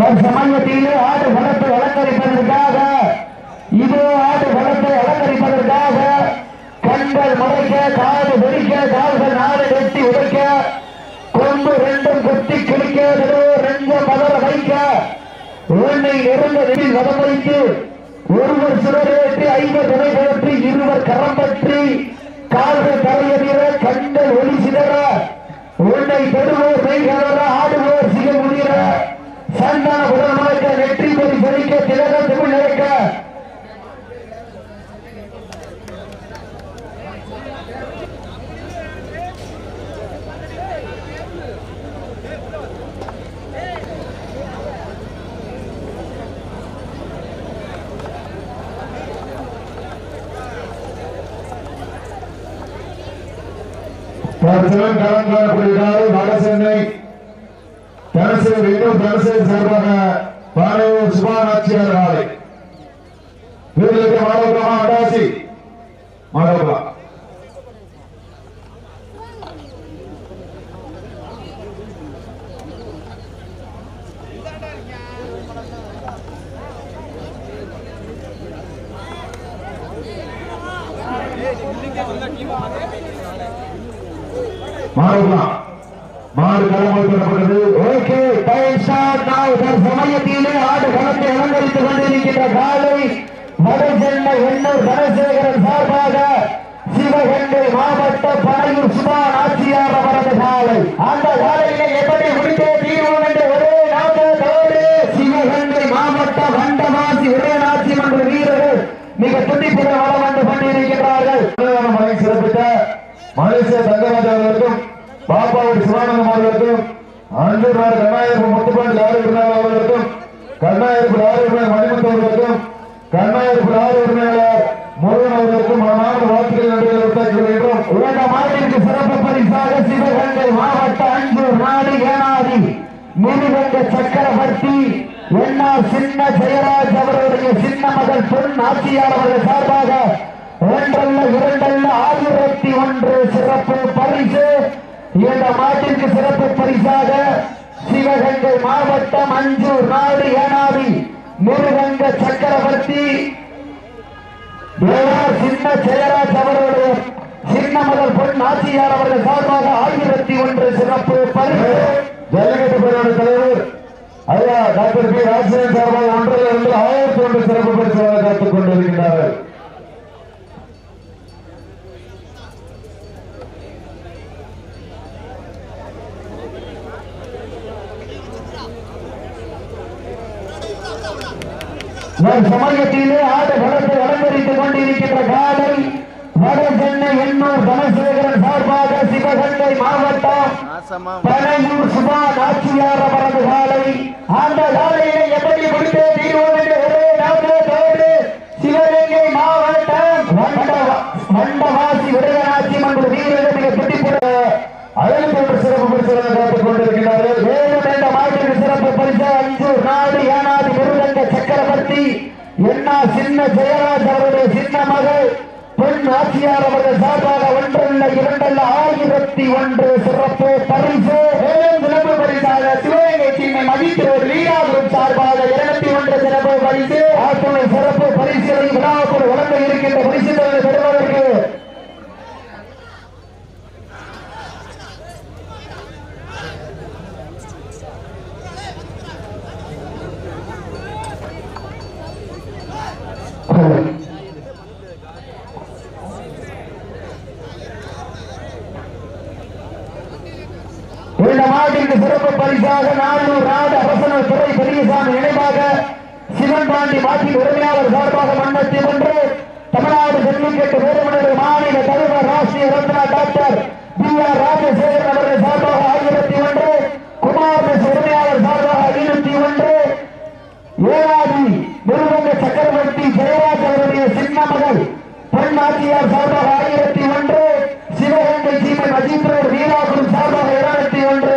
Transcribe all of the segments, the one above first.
சமயத்திலே ஆடு பலத்தை அலங்கரிப்பதற்காக இதோ ஆடு பலத்தை அலங்கரிப்பதற்காக கண்கள் மறைக்க காது வெடிக்க கால்கள் நாடு வெட்டி உடைக்க கொம்பு ரெண்டும் குத்தி கிழிக்க ரெஞ்ச மதர வைக்க உன்னை நெருங்க நெடில் வதம் வைத்து ஒருவர் சுடரேற்றி ஐவர் துணை போற்றி இருவர் கரம் பற்றி கால்கள் தலையறிய கண்கள் ஒளி சிதற உன்னை பெறுவோர் மெய்கள ஆடுவோர் சிக முடிகிற சந்தான உடல் வெற்றி நெற்றி பொறி செழிக்க திலக தமிழ் நடக்க தற்சமயம் களம் வடசென்னை தனசேர் இன்னும் தனசேர் சார்பாக பானையூர் சுபாநாச்சியார் ஆலை வீரர்களுக்கு மாணவர்களா அடாசி ஓகே டைம் ஸ்டார்ட் சமயத்திலே ஆடு களத்தை அலங்கரித்துக் கொண்டிருக்கின்ற காலை வடசென்னை எண்ணூர் தனசேகரன் சார்பாக சிவகங்கை மாவட்ட பனையூர் சுபா ஆட்சியார் அவரது காலை. அந்த காலையிலே எப்படி முடித்தே தீர்வோம் என்று ஒரே நாட்டோடு சிவகங்கை மாவட்ட வண்டவாசி ஒரே நாட்சி மன்ற வீரர்கள் மிக துடிப்புடன் வளம் வந்து கொண்டிருக்கிறார்கள் அன்னதானம் சிறப்பித்த மலேசிய தங்கராஜ் அவர்களுக்கும் பாப்பாவுடைய சிவானந்தம் அவர்களுக்கும் அஞ்சூர் கண்ணாயிரப்பு முத்துப்பாண்டி லாரி உரிமையாளர் அவர்களுக்கும் கண்ணாயிரப்பு லாரி உரிமையாளர் மணிமுத்து அவர்களுக்கும் கண்ணாயிரப்பு லாரி உரிமையாளர் முருகன் அவர்களுக்கும் மனமான வாழ்த்துக்கள் நன்றிகளை உண்டாக்கி வருகின்றோம் உலக மாநிலத்திற்கு சிறப்பு பரிசாக சிவகங்கை மாவட்ட அன்பு நாடு ஏனாதி மிருகங்க சக்கரவர்த்தி என்னா சின்ன ஜெயராஜ் அவருடைய சின்ன மகள் பொன் ஆட்சியார் அவர்கள் சார்பாக ஒன்றல்ல இரண்டல்ல ஆயிரத்தி ஒன்று சிறப்பு பரிசு. இந்த மாட்டிற்கு சிறப்பு பரிசாக சிவகங்கை மாவட்டம் அஞ்சூர் நாடு ஏனாதி முருகங்க சக்கரவர்த்தி சின்ன ஜெயராஜ் அவர்களுடைய சின்ன மகள் பொன் நாச்சியார் அவர்கள் சார்பாக ஆயிரத்தி ஒன்று சிறப்பு பரிசு. ஜல்லிக்கட்டு தலைவர் ஐயா டாக்டர் பி. ராஜசேகரன் சார்பாக ஒன்றில் இருந்து ஆயிரத்தி ஒன்று சிறப்பு பரிசு காத்துக் கொண்டிருக்கிறார்கள் நம் சமயத்திலே ஆடு பலத்தை அலங்கரித்துக் கொண்டிருக்கின்ற காலை வட சென்னை எண்ணூர் தனசேகரன் சார்பாக சிவகங்கை மாவட்டம் பனையூர் சுபா நாச்சியார் அவரது காலை. அந்த காலையிலே எப்படி முடித்தே தீர்வோம் என்று ஒரே நாட்டோடு சிவகங்கை மாவட்டம் வண்டவா- வண்டவாசி விடயநாச்சி மன்ற வீரர்கள் மிக துடிப்புட ஆயிரத்தி ஒன்று சிறப்பு பரிசு வழங்க காத்துக் கொண்டிருக்கிறார்கள் மேலும் இந்த மாட்டிற்கு சிறப்பு பரிசு அஞ்சூர் நாடு ஏனாதி முருகங்க சக்கரவர்த்தி என்னா சின்ன ஜெயராஜ் அவருடைய மகள் பெண் ஆசியார் அவர்கள் சார்பாக ஒன்றல்ல இரண்டல்ல ஆயிரத்தி ஒன்று சிறப்பு பரிசு. சிறப்பு பரிசாக சிவகங்கை சீமை மதித்து ஒரு லீலாபுரம் சார்பாக இருநூத்தி ஒன்று சிறப்பு பரிசு. சிறப்பு பரிசு விழாவுக்குள் வழங்க இருக்கின்ற பரிசுகளை பெறுவதற்கு இந்த சிறப்பு பரிசாக நானூறு நாடு அரசனர் துறை பெரியசாமி நினைவாக சிவன் பாண்டி மாற்றி உரிமையாளர் சார்பாக மன்னத்தி ஒன்று. தமிழ்நாடு ஜல்லிக்கட்டு வீரமணர் மாநில தலைவர் Rashtriya Ratna doctor P R Rajasekaran அவர்கள் சார்பாக ஆயிரத்தி ஒன்று. குமார் உரிமையாளர் சார்பாக ஐநூத்தி ஒன்று. ஏழாதி நிறுவன சக்கரவர்த்தி ஜெயராஜ் அவருடைய சின்ன மகள் பொன்னாச்சியார் சார்பாக ஆயிரத்தி ஒன்று. சிவகங்கை சீமன் அஜித்ரோர் வீராபுரம் சார்பாக இருநூத்தி ஒன்று.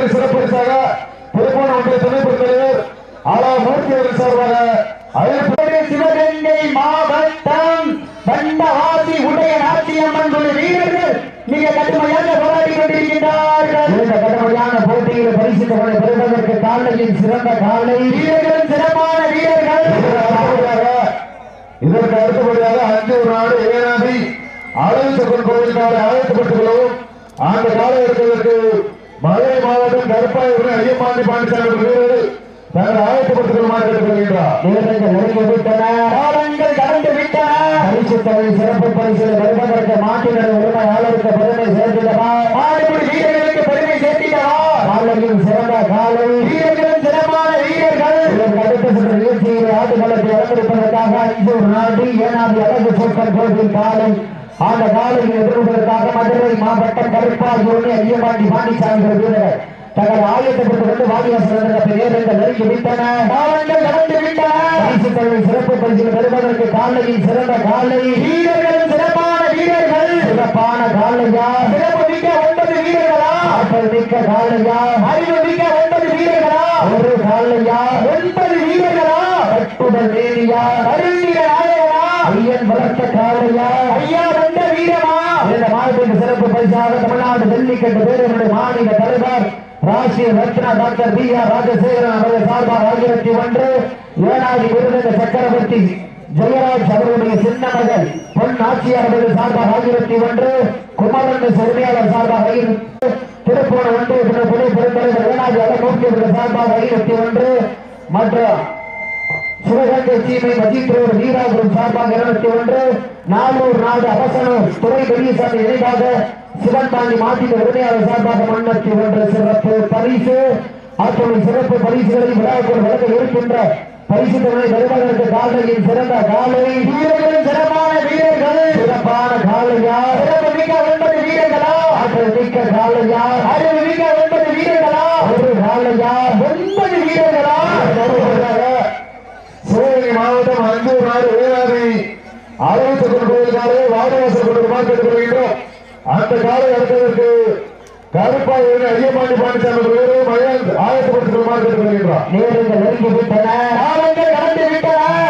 மாவட்ட சிறப்பரிசாக திருப்பூர் ஒன்றிய துணை பெருந்தலைவர் ஆலா மூர்த்தி அவர்கள் சார்பாக சிவகங்கை மாவட்டம் வண்டவாசி உடைய நாட்டியம்மன் குழு வீரர்கள் மிக கடுமையாக போராடி கொண்டிருக்கின்றார்கள். இந்த கடுமையான போட்டியில் பரிசு பெறுவதற்கு காலையில் சிறந்த காலை. வீரர்கள் சிறப்பான வீரர்கள். இதற்கு அடுத்தபடியாக அஞ்சு ஒரு நாடு ஏனாதி ஆலயத்துக்குள் கோவிலுக்காக அழைக்கப்பட்டுள்ளோம். அந்த காலை மாவட்டம் கருப்பாயூர் ஐயப்பாண்டி பாண்டிச்சாமி வீரர்கள் தங்கள் ஆயத்தப்பட்டுக் கொள்ளுமாறு கேட்டுக்கொள்கின்றார். வீரர்கள் நெருங்கி விட்டன. காலங்கள் கடந்து விட்டன. பரிசு தொகை சிறப்பு பரிசில் பெறுவதற்கு மாட்டினர் உரிமையாளருக்கு பெருமை சேர்த்திடவா? ஆடுபடி வீரர்களுக்கு பெருமை சேர்த்திடவா? காலையில் சிறந்த காலை. வீரர்களும் சிறப்பான வீரர்கள். இதற்கு அடுத்த சுற்று நிகழ்ச்சியில் ஆட்டுக்களத்தை அலங்கரிப்பதற்காக அஞ்சு நாடு ஏனாதி அழகு சூப்பர் கோவில் காலை. அந்த காலையில் எதிர்கொள்வதற்காக மதுரை மாவட்டம் கருப்பாயூர் ஐயப்பாண்டி பாண்டிசாமிகள் வீரர்கள். தங்கள் ஆயத்தப்பட்டு கொண்டு வாடிவாசல் பெயர்கள் நெருங்கி விட்டன. காலங்கள் கடந்து விட்டன. சிறப்பு பரிசில் பெறுவதற்கு காலையில் சிறந்த காலை. வீரர்களும் சிறப்பான வீரர்கள். சிறப்பான காலையா? சிறப்பு மிக்க ஒன்பது வீரர்களா? ஆற்றல் மிக்க காலையா? அறிவு மிக்க ஒன்பது வீரர்களா? ஒரு காலையா? ஒன்பது வீரர்களா? கட்டுடல் வேலியா அருந்திர நாயகனா? ஐயன் வளர்த்த காலையா? ஐயா வந்த வீரமா? இந்த மாவட்டத்தின் சிறப்பு பரிசாக தமிழ்நாடு ஜல்லிக்கட்டு பேரவருடைய மாநில தலைவர் Rashtriya Ratna doctor P R Rajasekaran அவர்கள் சார்பாக ஆகியவற்றை ஒன்று ஏழாவது விருதுங்க சக்கரவர்த்தி ஜெயராஜ் அவர்களுடைய சின்ன மகள் பொன் ஆட்சியார் அவர்கள் சார்பாக ஆகியவற்றை ஒன்று குமரன் உரிமையாளர் சார்பாக ஆகியவற்றி ஒன்று ஒன்றிய துணை பெருந்தலைவர் ஏழாவது அலமூர்த்தி அவர்கள் சார்பாக ஆகியவற்றை ஒன்று மற்றும் சிவகங்கை சீமை மஜித் வீராபுரம் சார்பாக இருநூத்தி ஒன்று நானூர் நாடு அவசனம் துறை பெரியசாமி இணைவாக சிவன்பாண்டி மாட்டின் உரிமையாளர் சார்பாக முன்னூற்றி ஒன்று சிறப்பு பரிசு. அத்துணை சிறப்பு பரிசுகளை விழாவுக்குள் வழங்க இருக்கின்ற பரிசு தொகை வருவதற்கு காலையில் சிறந்த காலை. வீரர்கள் சிறப்பான வீரர்கள். சிறப்பான காலையா? சிறப்பு மிக்க ஒன்பது வீரர்களா? ஆற்றல் மிக்க காலையா? அறிவு மிக்க ஒன்பது வீரர்களா? ஒரு காலையா? ஒன்பது வீரர்களா? சிவகங்கை மாவட்டம் அஞ்சூர் நாடு ஏனாதி அழகுத்தப்பன் கோவிலுக்காக வாடிவாசல் கொண்டு கேட்டுக்கொள்கின்றோம் அந்த காலை அடுத்ததற்கு கருப்பாயூர் ஐயப்பாண்டி பாண்டிச்சாமி வீரர்கள் மழையால் ஆயத்தப்பட்டுக் கொள்ளுமாறு கேட்டுக்கொள்கின்றார் நேரங்கள் நெருங்கி விட்டன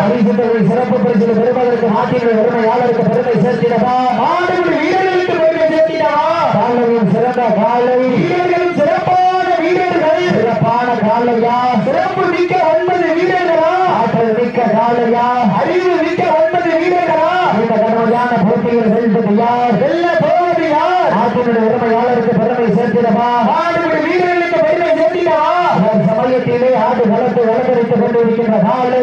பரிசு சிறப்பு பரிசில் பெறுவதற்கு நாட்டினுடைய உரிமையாளருக்கு பெருமை சேர்த்திடவா ஆடுபடி வீரர்களுக்கு பெருமை சேர்த்திடவா காலையில் சிறந்த காலை வீரர்களும் சிறப்பான வீரர்கள் சிறப்பான காலையா சிறப்பு மிக்க ஒன்பது வீரர்களா ஆற்றல் மிக்க காலையா அறிவு மிக்க ஒன்பது வீரர்களா இந்த கடுமையான போட்டியில் வெல்வது யார் வெல்ல போவது யார் நாட்டினுடைய உரிமையாளருக்கு பெருமை சேர்த்திடவா ஆடுபடி வீரர்களுக்கு பெருமை சமயத்திலே ஆடு களத்தை அலங்கரித்துக் கொண்டிருக்கின்ற காலை.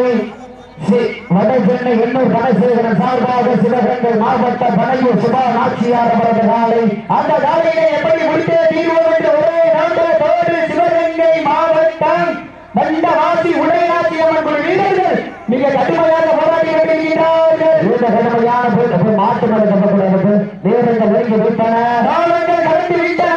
வட சென்னை எண்ணூர் கணசேகரன் சார்பாக சிவகங்கை மாவட்ட பனையூர் சுபா நாச்சியார் அவரது காலை. அந்த காலையிலே எப்படி முடித்தே தீர்வோம் என்று ஒரே நோக்கத்தோடு சிவகங்கை மாவட்டம் வந்தவாசி உடையாட்சி வீரர்கள் மிக கடுமையாக போராடி கொண்டிருக்கிறார்கள் இந்த கடுமையான மாட்டு நடக்கப்பட்டுள்ளது நேரங்கள் நெருங்கி விட்டன. காலங்கள் கடந்து விட்டன.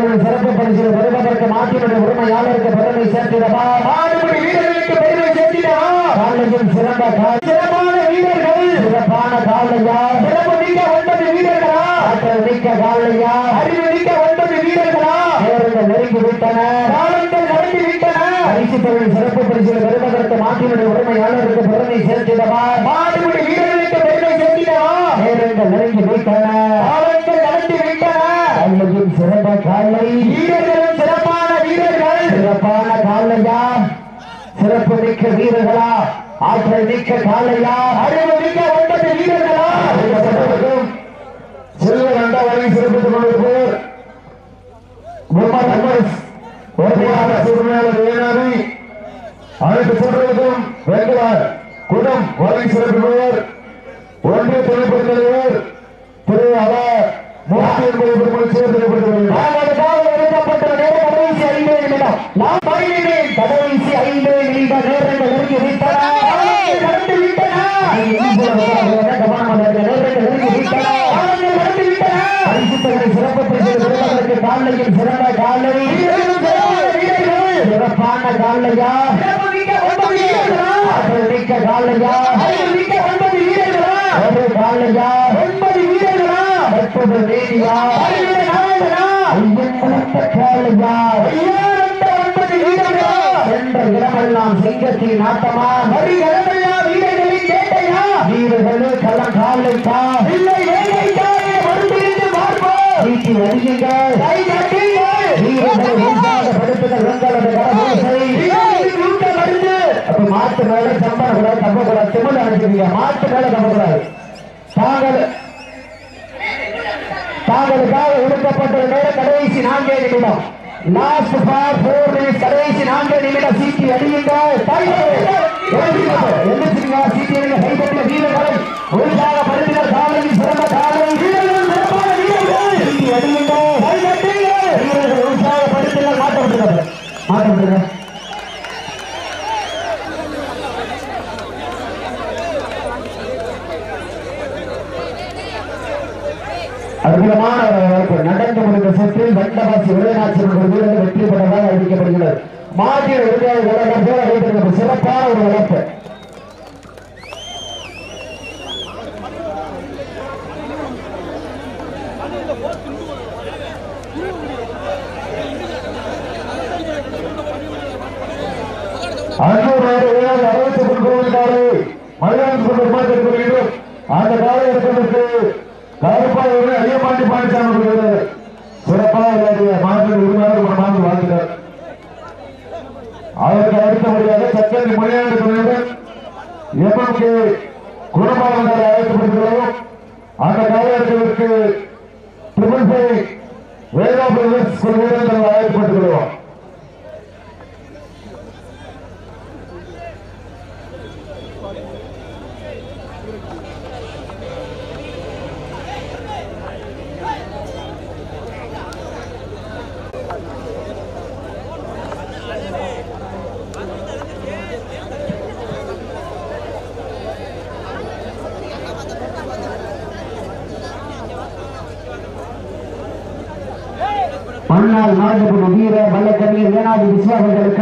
பரிசு தொகை சிறப்பு பரிசு பெறுவதற்கு நாட்டினுடைய உரிமையாளருக்கு பெருமை சேர்த்திடவா? ஆடுபடி வீரர்களுக்கு பெருமை சேர்த்திடவா? காலையில் சிறந்த சிறப்பான வீரர்கள். சிறப்பான காலையா? சிறப்பு மிக்க ஒன்பது வீரர்களா? ஆற்றல் மிக்க காலையா? அறிவு மிக்க ஒன்பது வீரர்களா? நேரங்கள் நெருங்கி விட்டன. காலங்கள் நடந்து விட்டன. பரிசு சிறப்பு பரிசில் பெறுவதற்கு நாட்டினுடைய உரிமையாளருக்கு பெருமை சேர்த்திடவா? மாடுபடி வீரர்களுக்கு சேர்த்திடவா நேரங்கள் நெருங்கி விட்டன காலங்கள் நடந்து விட்டன. காலையில் சிறந்த காலை வீரர்களும் சிறப்பான வீரர்கள். சிறப்பான காலையா சிறப்பு மிக்க வீரர்களா? ஆற்றல் மிக்க காலையா அறிவு மிக்க ஒன்பது வீரர்களா? செல்வ கண்டாவரை சிறப்பித்துக் கொண்டிருப்பவர் முகமது அனைத்து போட்டிகளுக்கும் வெங்கல குடம் வரை சிறப்பிப்பவர் ஒன்றிய துணைப்பொருள் தலைவர் திரு அல மூர்த்தி என்பதை பெருமை சேர்த்து நாங்களுக்காக ஒதுக்கப்பட்ட நேரம் கடைசி ஐந்து நிமிட நேரங்கள் நெருங்கி விட்டன காலங்கள் கடந்து விட்டன கவனமாக நேரங்கள் நெருங்கி விட்டன காலங்கள் கடந்து விட்டன பரிசு தொகை சிறப்பு பரிசு பெறுவதற்கு காலையில் சிறந்த காலை சிறப்பான காலையா ஆற்றல் மிக்க காலையா மிக்க ஒன்பது வீரர்களா காலையா ஒன்பது வீரர்களா? ஐயன் வளர்த்த காலையா ஐயா ஒன்பது வீரர்களா? என்ற இடமெல்லாம் சிங்கத்தின் ஆட்டமா? வரி கடமையா வீரர்களின் கேட்டையா வீரர்களே களம் காலைக்கா? இல்லை வேலைக்கா மறுபிடித்து பார்ப்போம். வீட்டி வருகிறீர்கள் கை தட்டுங்கள் வீரர்கள் உற்சாகப்படுத்துங்கள் உங்களது கடமை வீரர்கள் மருந்து. அப்ப மாட்டு மேல சம்பளம் தப்ப கூடாது திமிழ் அனுப்பிடுங்க மாட்டு மேல தப்ப கூடாது தாங்கள் தாங்களுக்காக ஒதுக்கப்பட்ட நேரம் கடைசி நான்கே நிமிடம். லாஸ்ட் ஃபார் ஃபோர் மினிட்ஸ் கடைசி நான்கே நிமிடம். சீட்டி அடியுங்க எழுந்துச்சுங்க சீட்டி அடிங்க. கைப்பற்றிய வீரர்களை உற்சாகப்படுத்தினர் காலையில் சிறந்த காலை வீரர்கள் சிறப்பான வீரர்கள். சீட்டி அடியுங்க கைப்பற்றுங்க வீரர்கள் உற்சாகப்படுத்தினர் மாற்றப்பட்டுள்ளது மாற்றப்பட்டுள்ளது அற்புதமான ஒரு வாய்ப்பு நடந்து முடிந்த சுற்றில் வண்டவாசி வீரர்கள் வெற்றி பெற்றதாக அறிவிக்கப்படுகிறது மாட்டிய உறுதியாக உலகம் போல வைத்திருக்கிறது சிறப்பான ஒரு வளர்ப்பு அன்னூர் ஏழு அறுபத்தி மூணு கோவில் காலை அந்த காலகட்டத்திற்கு அவர்கள் சிறப்பாக விளையாடிய மாநில உரிமையாளர் ஒரு வாழ்த்துக்கள். அதற்கு அடுத்தபடியாக மணியாண்டு துணையுடன் எம்எம்கே குணபாலங்கள் அந்த காலகட்டத்திற்கு ட்ரிபிள் ஃபைவ் வேதா அழைக்கப்பட்டுகிறோம் மன்னால் வீர வல்லக்கண்ணீர் ஏனாதி விஸ்வாசங்களுக்கு